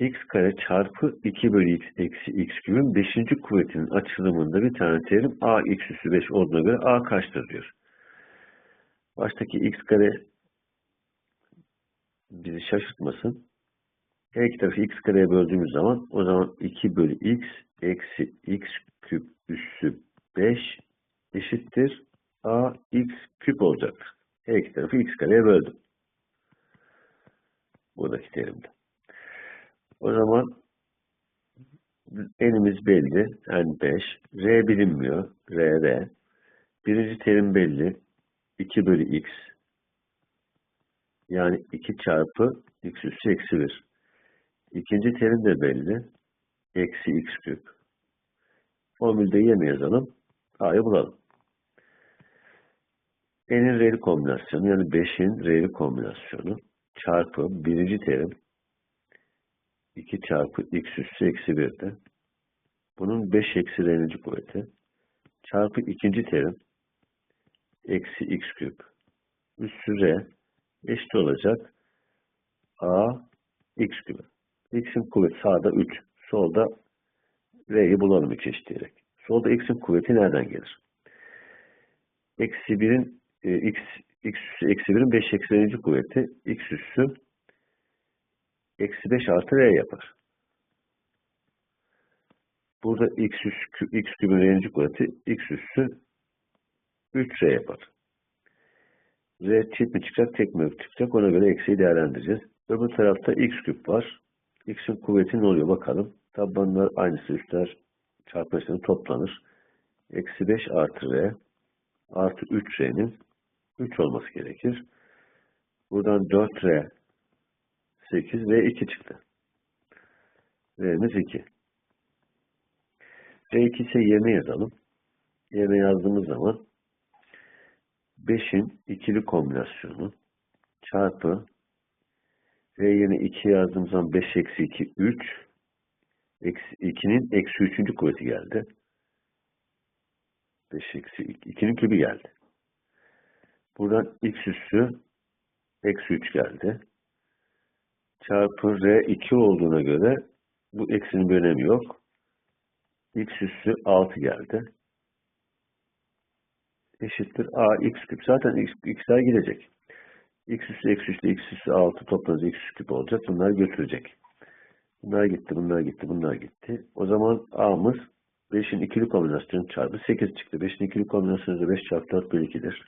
x kare çarpı 2 bölü x eksi x kübün 5. kuvvetinin açılımında bir tane terim a x üssü 5 olduğuna göre a kaçtır diyor. Baştaki x kare bizi şaşırtmasın. Her iki tarafı x kareye böldüğümüz zaman o zaman 2 bölü x eksi x küp üssü 5 eşittir a x küp olacaktır. Her iki tarafı x kareye böldüm. Buradaki terimde. O zaman enimiz belli. Yani 5. R bilinmiyor. R, R. Birinci terim belli. 2 bölü x. Yani 2 çarpı x üssü eksi 1. İkinci terim de belli. Eksi x küp. Formülde yerine yazalım. A'yı bulalım. N'in R'li kombinasyonu yani 5'in R'li kombinasyonu çarpı birinci terim 2 çarpı x üssü eksi 1'de bunun 5 eksi R'ninci kuvveti çarpı ikinci terim eksi x küp üssü R eşit olacak A x küpü. X'in kuvveti sağda 3. Solda R'yi bulalım 3 eşitleyerek. Solda X'in kuvveti nereden gelir? Eksi 1'in e, X, X üssü eksi 1'in 5 eksi R'ninci kuvveti X üssü eksi 5 artı R yapar. Burada X üssü X kübün R'ninci kuvveti X üssü 3R yapar. R çift mi çıkacak, tek mi çıkacak ona göre eksiği değerlendireceğiz. Öbür tarafta X küp var. X'in kuvveti ne oluyor bakalım. Tabanlar aynısı üstler çarpma toplanır. Eksi 5 artı R artı 3R'nin 3 olması gerekir. Buradan 4R 8 ve 2 çıktı. R'miz 2. R2 ise yerine yazalım. Yerine yazdığımız zaman 5'in ikili kombinasyonu çarpı R yerine 2 yazdığım zaman 5 eksi 2 3 eksi 2'nin eksi 3. kuvveti geldi. 5 eksi 2. 2'nin kübü geldi. Buradan x üssü eksi 3 geldi. Çarpı r 2 olduğuna göre bu eksinin bir önemi yok. x üssü 6 geldi. Eşittir a x küp. Zaten x, x'ler gidecek. x üssü eksi 3 ile x üssü 6 toplanınca x küp olacak. Bunlar götürecek. Bunlar gitti, bunlar gitti, bunlar gitti. O zaman a'mız 5'in ikili kombinasyonu çarpı 8 çıktı. 5'in ikili kombinasyonu da 5 çarpı 4 bölü 2'dir.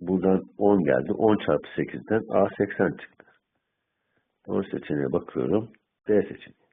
Buradan 10 geldi. 10 çarpı 8'den A 80 çıktı. Doğru seçeneğe bakıyorum. D seçeneği.